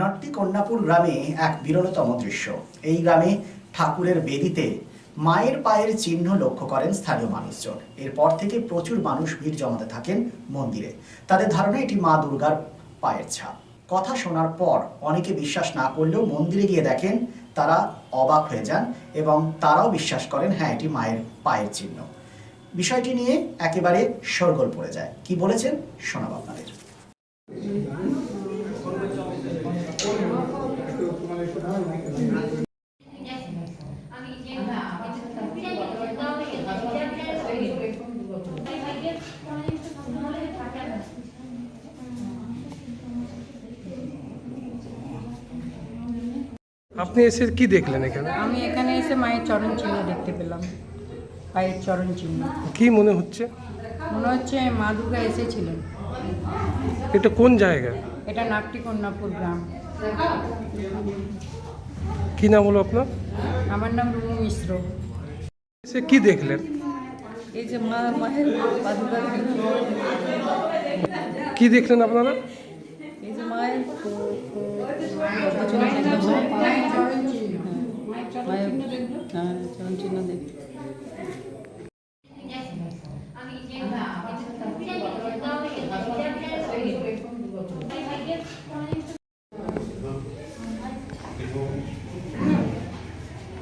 নটটি কন্যাপুর গ্রামে এক বিরলতম দৃশ্য। এই গ্রামে ঠাকুরের বেদিতে মায়ের পায়ের চিহ্ন লক্ষ্য করেন স্থানীয় মানুষজন। এরপর থেকে প্রচুর মানুষ ভিড় জমাতে থাকেন মন্দিরে। তাদের ধারণা, এটি মা দুর্গার পায়ের ছাপ। কথা শোনার পর অনেকে বিশ্বাস না করলেও মন্দিরে গিয়ে দেখেন তারা অবাক হয়ে যান এবং তারাও বিশ্বাস করেন হ্যাঁ এটি মায়ের পায়ের চিহ্ন। বিষয়টি নিয়ে একেবারে সরগোল পড়ে যায়। কি বলেছেন? শোনাব আপনাদের। আপনি এসে কি দেখলেন এখানে? আমি এখানে এসে মায়ের চরণ চিহ্ন দেখতে পেলাম। পায়ের চরণ চিহ্ন। কি মনে হচ্ছে? মনে হচ্ছে মা দুর্গা এসেছিলেন। এটা কোন জায়গা? এটা নাট্টি কন্যাপুর গ্রাম। কি নাম হলো আপনার? আমার নাম রুমু মিশ্র। এসে কি দেখলেন? এই যে মা মায়ের মা কি দেখলেন আপনারা? এই যে মায়ের চরণ চিহ্ন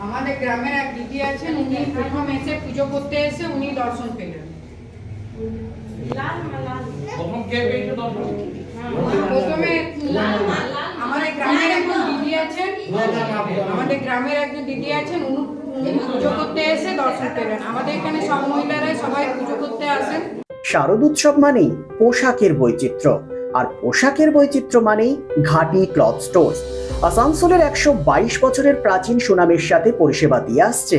আমাদের গ্রামের এক দিদি আছেন উনি প্রথম এসে পুজো করতে এসে উনি দর্শন পেলেন। প্রথমে আমাদের গ্রামের একজন দিদি আছেন আমাদের গ্রামের একজন দিদি আছেন পুজো করতে এসে দর্শন পেলেন। আমাদের এখানে সব মহিলারাই সবাই পুজো করতে আসেন। শারদ উৎসব মানেই পোশাকের বৈচিত্র্য, আর পোশাকের বৈচিত্র্য মানেই ঘাটি ক্লথ স্টোর আসানসোলের একশো বাইশ বছরের প্রাচীন সুনামের সাথে পরিষেবা দিয়ে আসছে